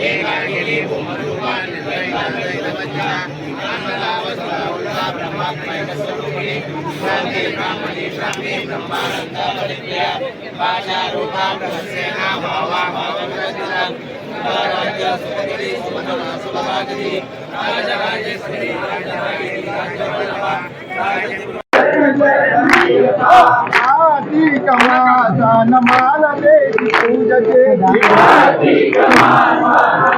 एक आगे लिए కార్తీక మాసాన మాల వేసి పూజ చేసి కార్తీక మాసాన మాల వేసి పూజ చేసి పంచముడు వేసుకొని పాదయాత్ర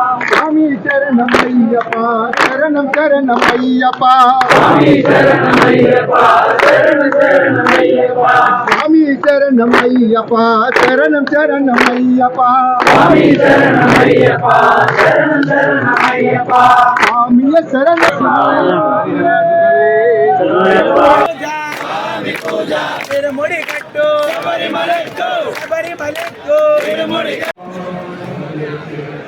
పాదయాత్ర స్వామి శరణమయ్యప్ప శరణం శరణమయ్యప్ప స్వామి శరణమయ్యప్ప శరణం శరణమయ్యప్ప స్వామియ శరణ తిరుముడి కట్టు శబరిమలెక్కు శబరిమలెక్కు తిరుముడి ఏయ్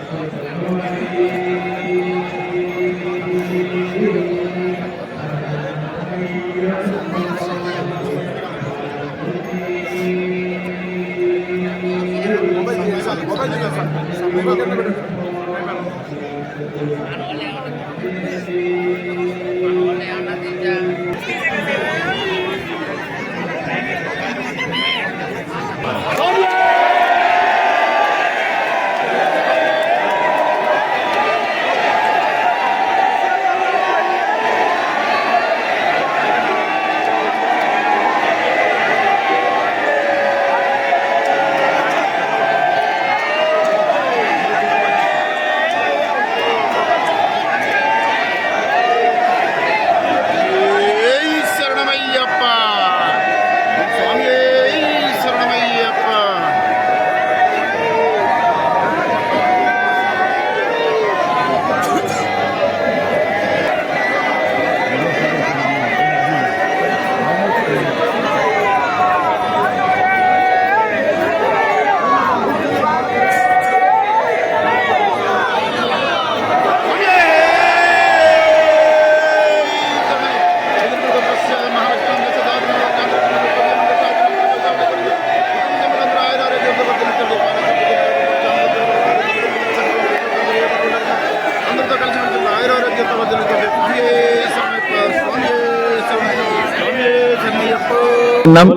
ఉన్నాం.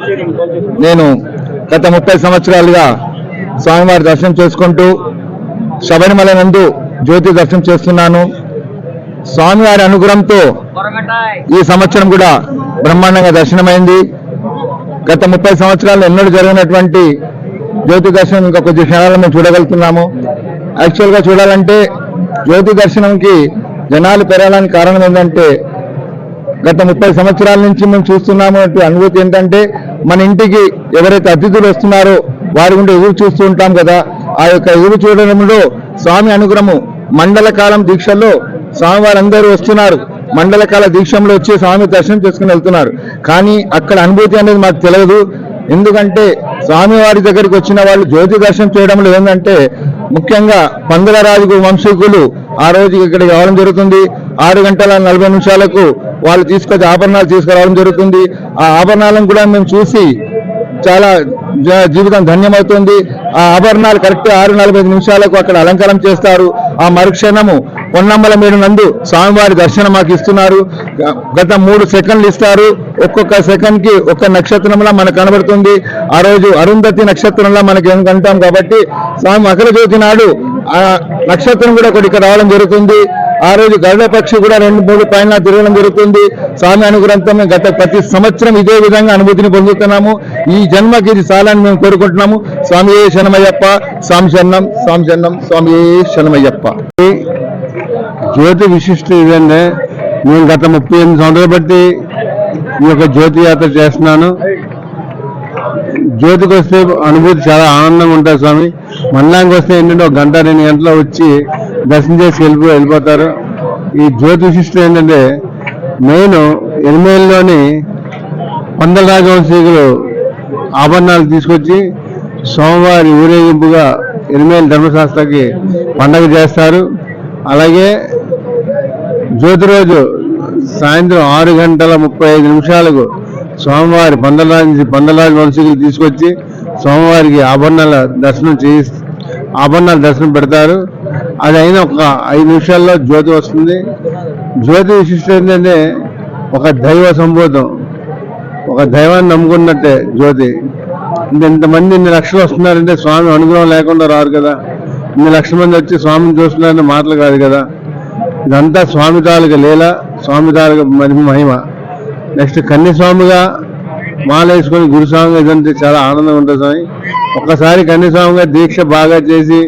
నేను గత ముప్పై సంవత్సరాలుగా స్వామివారి దర్శనం చేసుకుంటూ శబరిమల నందు జ్యోతి దర్శనం చేస్తున్నాను. స్వామివారి అనుగ్రహంతో ఈ సంవత్సరం కూడా బ్రహ్మాండంగా దర్శనమైంది. గత ముప్పై సంవత్సరాలు ఎన్నడూ జరిగినటువంటి జ్యోతి దర్శనం ఇంకా కొద్ది క్షణాలు మేము చూడగలుగుతున్నాము. యాక్చువల్గా చూడాలంటే జ్యోతి దర్శనంకి జనాలు పెరగడానికి కారణం ఏంటంటే గత ముప్పై సంవత్సరాల నుంచి మేము చూస్తున్నాము అనుభూతి ఏంటంటే మన ఇంటికి ఎవరైతే అతిథులు వస్తున్నారో వారి గుండా ఎదురు చూస్తూ ఉంటాం కదా. ఆ యొక్క ఎదురు చూడడంలో స్వామి అనుగ్రహము మండల కాలం దీక్షల్లో స్వామివారందరూ వస్తున్నారు. మండల కాల దీక్షంలో వచ్చి స్వామి దర్శనం చేసుకుని వెళ్తున్నారు. కానీ అక్కడ అనుభూతి అనేది మాకు తెలియదు. ఎందుకంటే స్వామివారి దగ్గరికి వచ్చిన వాళ్ళు జ్యోతి దర్శనం చేయడంలో ఏంటంటే ముఖ్యంగా పందుల రాజుకు వంశీకులు ఆ రోజు ఇక్కడికి రావడం జరుగుతుంది. ఆరు గంటల నలభై నిమిషాలకు వాళ్ళు తీసుకొచ్చి ఆభరణాలు తీసుకురావడం జరుగుతుంది. ఆ ఆభరణాలను కూడా మేము చూసి చాలా జ- జీవితం ధన్యమవుతుంది. ఆ ఆభరణాలు కరెక్ట్ ఆరు నలభై నిమిషాలకు అక్కడ అలంకారం చేస్తారు. ఆ మరుక్షణము పొన్నమ్మల మీరు నందు స్వామివారి దర్శనం మాకు ఇస్తున్నారు. గత మూడు సెకండ్లు ఇస్తారు. ఒక్కొక్క సెకండ్కి ఒక్క నక్షత్రంలా మనకు కనబడుతుంది. ఆ రోజు అరుంధతి నక్షత్రంలా మనకి ఏం కంటాం కాబట్టి స్వామి మకర జ్యోతి నాడు ఆ నక్షత్రం కూడా ఒకటి ఇక్కడ రావడం జరుగుతుంది. ఆ రోజు గరుడ పక్షి కూడా రెండు మూడు పైన తిరగడం జరుగుతుంది. స్వామి అనుగ్రహంతో గత ప్రతి సంవత్సరం ఇదే విధంగా అనుభూతిని పొందుతున్నాము. ఈ జన్మకి ఇది చాలని మేము కోరుకుంటున్నాము. స్వామి శరణమయ్యప్ప స్వామి శరణం స్వామి శరణం స్వామి శరణమయ్యప్ప. జ్యోతి విశిష్ట ఇదండి నేను గత ముప్పై ఎనిమిది సంవత్సరాలు బట్టి ఈ యొక్క జ్యోతి యాత్ర చేస్తున్నాను. జ్యోతికి వస్తే అనుభూతి చాలా ఆనందంగా ఉంటుంది స్వామి. మళ్ళాంకి వస్తే ఏంటంటే ఒక గంట రెండు గంటలు వచ్చి దర్శనం చేసి వెళ్ళిపో వెళ్ళిపోతారు. ఈ జ్యోతి విశిష్టం ఏంటంటే నేను ఎనిమిదిలోని పందల రాజవంశీకులు ఆభరణాలు తీసుకొచ్చి సోమవారి ఊరేగింపుగా ఎనిమిది ధర్మశాస్త్రకి పండగ చేస్తారు. అలాగే జ్యోతి రోజు సాయంత్రం ఆరు గంటల ముప్పై ఐదు నిమిషాలకు స్వామివారి పందలరాజు పందలరాజు వంశీకులు తీసుకొచ్చి స్వామివారికి ఆభరణాల దర్శనం చేయి ఆభరణాల దర్శనం పెడతారు. అది అయిన ఒక ఐదు నిమిషాల్లో జ్యోతి వస్తుంది. జ్యోతి విశిష్టం ఏంటంటే ఒక దైవ సంబోధం. ఒక దైవాన్ని నమ్ముకున్నట్టే జ్యోతి. ఇంతమంది ఇన్ని లక్షలు వస్తున్నారంటే స్వామి అనుగ్రహం లేకుండా రారు కదా. ఇన్ని లక్షల మంది వచ్చి స్వామిని చూస్తున్నారని మాటలు కాదు కదా. ఇదంతా స్వామి తాలూక లీల స్వామి తాలూక మహిమ. నెక్స్ట్ కన్యస్వామిగా మాల వేసుకొని గురుస్వామిగా ఇదంటే చాలా ఆనందంగా ఉంటుంది స్వామి. ఒక్కసారి కన్యస్వామిగా దీక్ష బాగా చేసి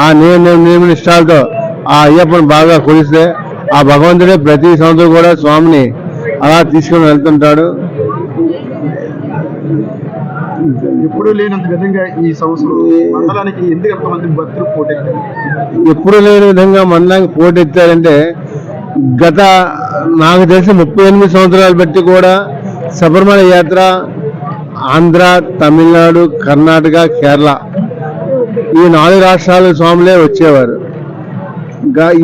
ఆ నియమ నియమ నిష్టాలతో ఆ అయ్యప్పని బాగా కొలిస్తే ఆ భగవంతుడే ప్రతి సంవత్సరం కూడా స్వామిని అలా తీసుకొని వెళ్తుంటాడు. ఎప్పుడూ లేనంత విధంగా ఈ సంవత్సరం మండలానికి ఎందుకు ఎంతమంది భక్తులు పోటెత్తారు? ఎప్పుడు లేని విధంగా మందానికి పోటెత్తారంటే గత నాకు తెలిసి ముప్పై ఎనిమిది సంవత్సరాలు బట్టి కూడా శబరిమల యాత్ర ఆంధ్ర తమిళనాడు కర్ణాటక కేరళ ఈ నాలుగు రాష్ట్రాల స్వాములే వచ్చేవారు.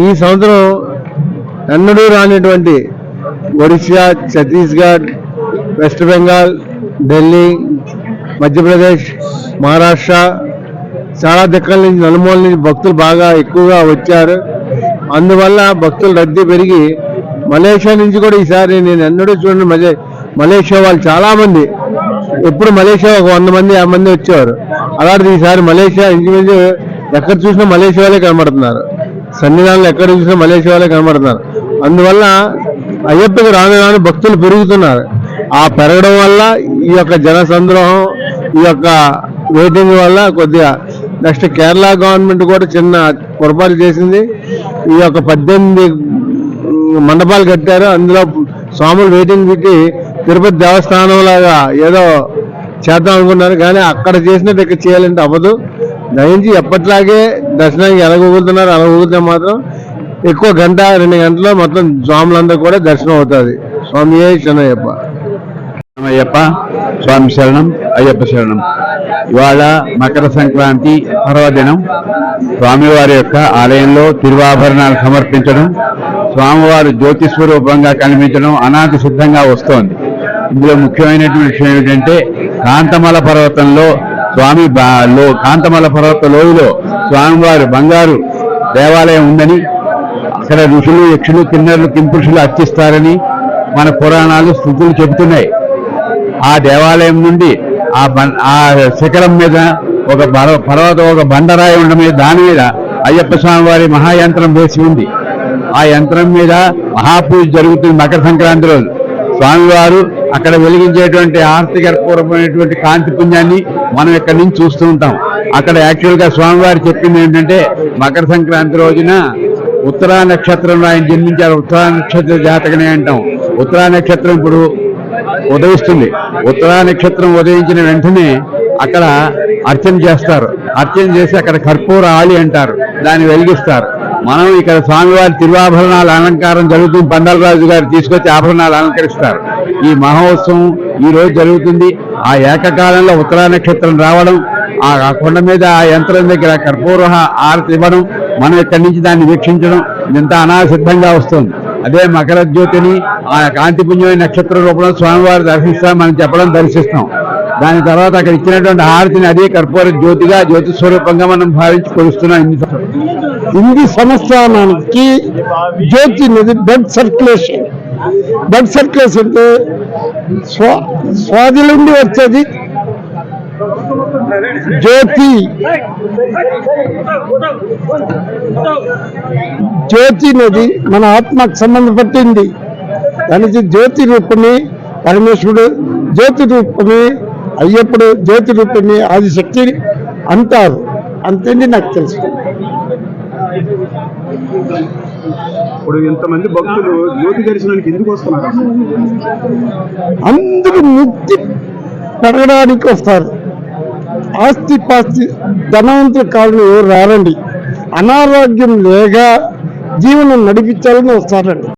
ఈ సంవత్సరం ఎన్నడూ రానిటువంటి ఒడిశా ఛత్తీస్గఢ్ వెస్ట్ బెంగాల్ ఢిల్లీ మధ్యప్రదేశ్ మహారాష్ట్ర చాలా దిక్కల నుంచి నలుమూల నుంచి భక్తులు బాగా ఎక్కువగా వచ్చారు. అందువల్ల భక్తుల రద్దీ పెరిగి మలేషియా నుంచి కూడా ఈసారి నేను ఎన్నడూ చూడండి మలే మలేషియా వాళ్ళు చాలామంది ఎప్పుడు మలేషియా ఒక వంద మంది యాభై మంది వచ్చేవారు. అలాంటిది ఈసారి మలేషియా ఇంచుమించు ఎక్కడ చూసినా మలేషియా వాళ్ళే కనబడుతున్నారు. సన్నిధానంలో ఎక్కడ చూసినా మలేషియా వాళ్ళే కనబడుతున్నారు. అందువల్ల అయ్యప్పకి రాను రాను భక్తులు పెరుగుతున్నారు. ఆ పెరగడం వల్ల ఈ యొక్క జన సంద్రోహం ఈ యొక్క వెయిటింగ్ వల్ల కొద్దిగా నెక్స్ట్ కేరళ గవర్నమెంట్ కూడా చిన్న పొరపాటు చేసింది. ఈ యొక్క పద్దెనిమిది మండపాలు కట్టారు. అందులో స్వాములు వెయిటింగ్ పెట్టి తిరుపతి దేవస్థానం లాగా ఏదో చేద్దాం అనుకున్నారు కానీ అక్కడ చేసినట్టు ఇక్కడ చేయాలంటే అవ్వదు. దయించి ఎప్పట్లాగే దర్శనానికి ఎలాగొగులుతున్నారు ఊగుతున్నారు మాత్రం ఎక్కువ గంట రెండు గంటల్లో మొత్తం స్వాములందరూ కూడా దర్శనం అవుతుంది. స్వామి శనయ్యప్ప అయ్యప్ప స్వామి శరణం అయ్యప్ప శరణం. ఇవాళ మకర సంక్రాంతి పర్వదినం. స్వామివారి యొక్క ఆలయంలో తిరువాభరణాలు సమర్పించడం స్వామివారు జ్యోతి స్వరూపంగా కనిపించడం అనాది సిద్ధంగా వస్తోంది. ఇందులో ముఖ్యమైనటువంటి విషయం ఏమిటంటే కాంతమల పర్వతంలో స్వామి లో కాంతమల పర్వత లోయలో స్వామివారి బంగారు దేవాలయం ఉందని అక్కడ ఋషులు యక్షులు కిన్నరులు కింపురుషులు అర్చిస్తారని మన పురాణాలు స్థుతులు చెబుతున్నాయి. ఆ దేవాలయం నుండి ఆ బం- ఆ శిఖరం మీద ఒక పర్వ- పర్వతం ఒక బండరాయి ఉండడం మీద దాని మీద అయ్యప్ప స్వామి వారి మహాయంత్రం వేసి ఉంది. ఆ యంత్రం మీద మహాపూజ జరుగుతుంది మకర సంక్రాంతి రోజు. స్వామివారు అక్కడ వెలిగించేటువంటి ఆర్తి కర్పూరమైనటువంటి కాంతి పుణ్యాన్ని మనం ఇక్కడి నుంచి చూస్తూ ఉంటాం. అక్కడ యాక్చువల్గా స్వామివారు చెప్పింది ఏంటంటే మకర సంక్రాంతి రోజున ఉత్తరా నక్షత్రంలో ఆయన జన్మించారు. ఉత్తరా నక్షత్ర జాతకనే అంటాం. ఉత్తరా నక్షత్రం ఇప్పుడు ఉదయిస్తుంది. ఉత్తరా నక్షత్రం ఉదయించిన వెంటనే అక్కడ అర్చన చేస్తారు. అర్చన చేసి అక్కడ కర్పూర ఆళి అంటారు. దాన్ని వెలిగిస్తారు. మనం ఇక్కడ స్వామివారి తిరువాభరణాల అలంకారం జరుగుతుంది. పండలరాజు గారు తీసుకొచ్చి ఆభరణాలు అలంకరిస్తారు. ఈ మహోత్సవం ఈ రోజు జరుగుతుంది. ఆ ఏకకాలంలో ఉత్తరా నక్షత్రం రావడం ఆ కొండ మీద ఆ యంత్రం దగ్గర కర్పూర ఆరతి ఇవ్వడం మనం ఇక్కడి నుంచి దాన్ని వీక్షించడం ఇంత అనాసిద్ధంగా వస్తుంది. అదే మకర జ్యోతిని ఆ కాంతిపుణ్యమైన నక్షత్ర రూపంలో స్వామివారు దర్శిస్తాం మనం చెప్పడం దర్శిస్తాం. దాని తర్వాత అక్కడ ఇచ్చినటువంటి హారతిని అదే కర్పూర జ్యోతిగా జ్యోతి స్వరూపంగా మనం భావించి కొలుస్తున్నాం ఇన్ని సంవత్సరాలు. సంస్థానానికి జ్యోతి అనేది బ్లడ్ సర్క్యులేషన్ బ్లడ్ సర్క్యులేషన్ అంటే స్వా స్వాది నుండి వచ్చేది జ్యోతి జ్యోతి అనేది మన ఆత్మకు సంబంధపట్టింది దానికి జ్యోతి రూపమే పరమేశ్వరుడు జ్యోతి రూపమే అయ్యప్పుడు జ్యోతి రూపమే ఆదిశక్తి అంటారు. అంతేంది నాకు తెలుసు. ఇప్పుడు ఇంతమంది భక్తులు జ్యోతి దర్శనానికి ఎందుకు వస్తున్నారు? అందరూ ముక్తి పెరగడానికి వస్తారు. ఆస్తి పాస్తి ధనవంతుల కారణం ఎవరు రారండి. అనారోగ్యం లేక జీవనం నడిపించాలని వస్తారండి.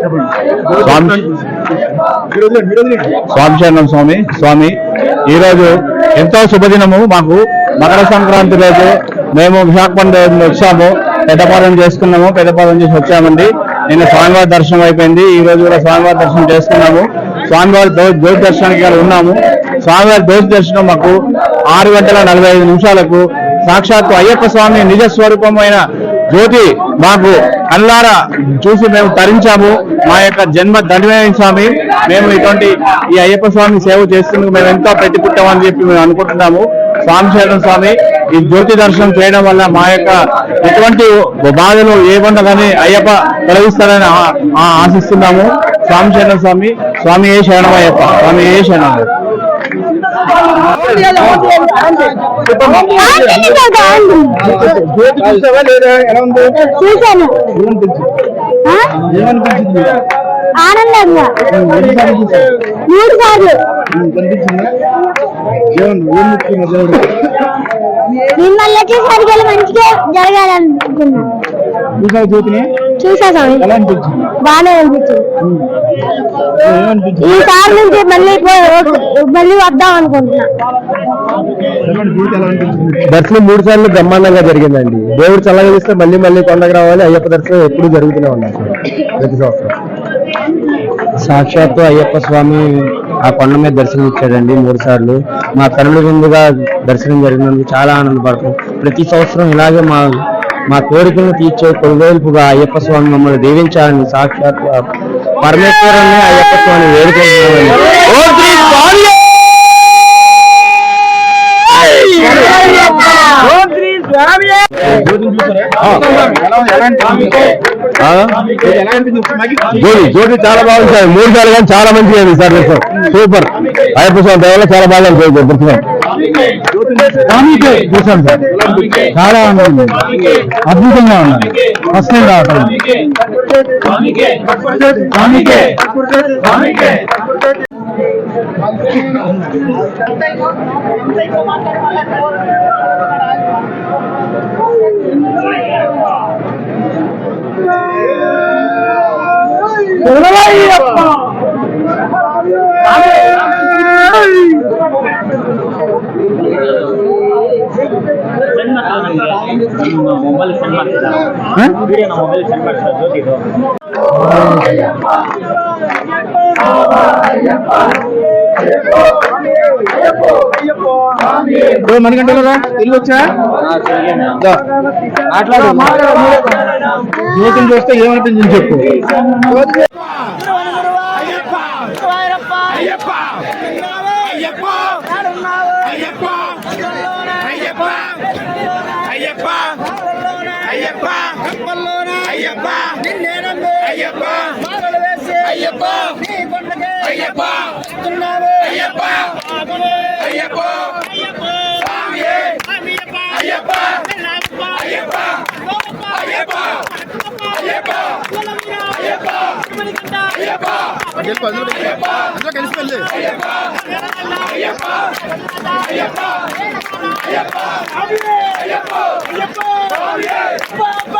స్వామి. స్వామి స్వామి స్వామి. ఈరోజు ఎంతో శుభదినము. మాకు మకర సంక్రాంతి రోజు మేము విశాఖపట్నం వచ్చాము. పెద్దపాలెం చేసుకున్నాము. పెద్దపాలెం చేసి వచ్చామండి. నిన్న స్వామివారి దర్శనం అయిపోయింది. ఈ రోజు కూడా స్వామివారి దర్శనం చేసుకున్నాము. స్వామివారి దో- జ్యోతి దర్శనానికి ఉన్నాము. స్వామివారి జ్యోతి దర్శనం మాకు ఆరు గంటల నలభై ఐదు నిమిషాలకు. సాక్షాత్తు అయ్యప్ప స్వామి నిజ స్వరూపమైన జ్యోతి మాకు కల్లారా చూసి మేము తరించాము. మా యొక్క జన్మ దండమైన స్వామి. మేము ఇటువంటి ఈ అయ్యప్ప స్వామి సేవ చేస్తున్నందుకు మేము ఎంతో పెట్టి పుట్టామని చెప్పి మేము అనుకుంటున్నాము. స్వామి శరణం స్వామి ఈ జ్యోతి దర్శనం చేయడం వల్ల మా యొక్క ఎటువంటి బాధలు ఏమన్నా కానీ అయ్యప్ప తొలగిస్తారని ఆశిస్తున్నాము. స్వామి శరణం స్వామి స్వామి ఏ శరణం అయ్యప్ప? స్వామి ఏ శరణం? చూసావా లేదా ఎలా ఉంది ఏమనిపించింది ఆనందంగా మూడు సార్లు మిమ్మల్ని వచ్చేసరికి మంచిగా జరగాలనుకుంటున్నాను జ్యోతిని. చూసా స్వామి. ఎలా అనిపించింది? బాగానే అనిపించింది. ఏమనిపించింది? ఈసారి నుంచి మళ్ళీ మళ్ళీ వద్దాం అనుకుంటున్నా. దర్శనం మూడు సార్లు బ్రహ్మాండంగా జరిగిందండి. దేవుడు చల్లగా ఇస్తే మళ్ళీ మళ్ళీ కొండకు రావాలి. అయ్యప్ప దర్శనం ఎప్పుడు జరుగుతూనే ఉండాలి. ప్రతి సంవత్సరం. సాక్షాత్తు అయ్యప్ప స్వామి ఆ కొండ మీద దర్శనం ఇచ్చాడండి మూడు సార్లు. మా కనుల విందుగా దర్శనం జరిగినందుకు చాలా ఆనందపడతాం. ప్రతి సంవత్సరం ఇలాగే మా మా కోరికలను తీర్చే కొలువేల్పుగా అయ్యప్ప స్వామి మమ్మల్ని దీవించాలని సాక్షాత్ పరమేశ్వరుని అయ్యప్ప స్వామి వేడుకుంటున్నామని జోడి జోడి చాలా బాగుంది సార్. మూడు సార్లు కానీ చాలా మంచిగా సార్. సూపర్. అయ్యప్ప స్వామి దేవాలయం చాలా బాగా అనిపించింది దర్శనం చూసాను సార్ చాలా ఆనందం అద్భుతంగా ఉన్నది ఫస్ట్ టైం రావటం మణికంటలో రా ఇల్లు వచ్చా? చూస్తే ఏమనిపించింది చెప్పు. నిన్నేనంది అయ్యప్ప పాపలు వేసి అయ్యప్ప నీ కొండకి అయ్యప్ప తున్నావే అయ్యప్ప అయ్యప్ప స్వామియే అయ్యప్ప అయ్యప్ప అయ్యప్ప అయ్యప్ప అయ్యప్ప అయ్యప్ప గెలుపు అందులో అయ్యప్ప అందులో కలిసిపోయింది అయ్యప్ప అయ్యప్ప అయ్యప్ప అయ్యప్ప అయ్యప్ప అయ్యప్ప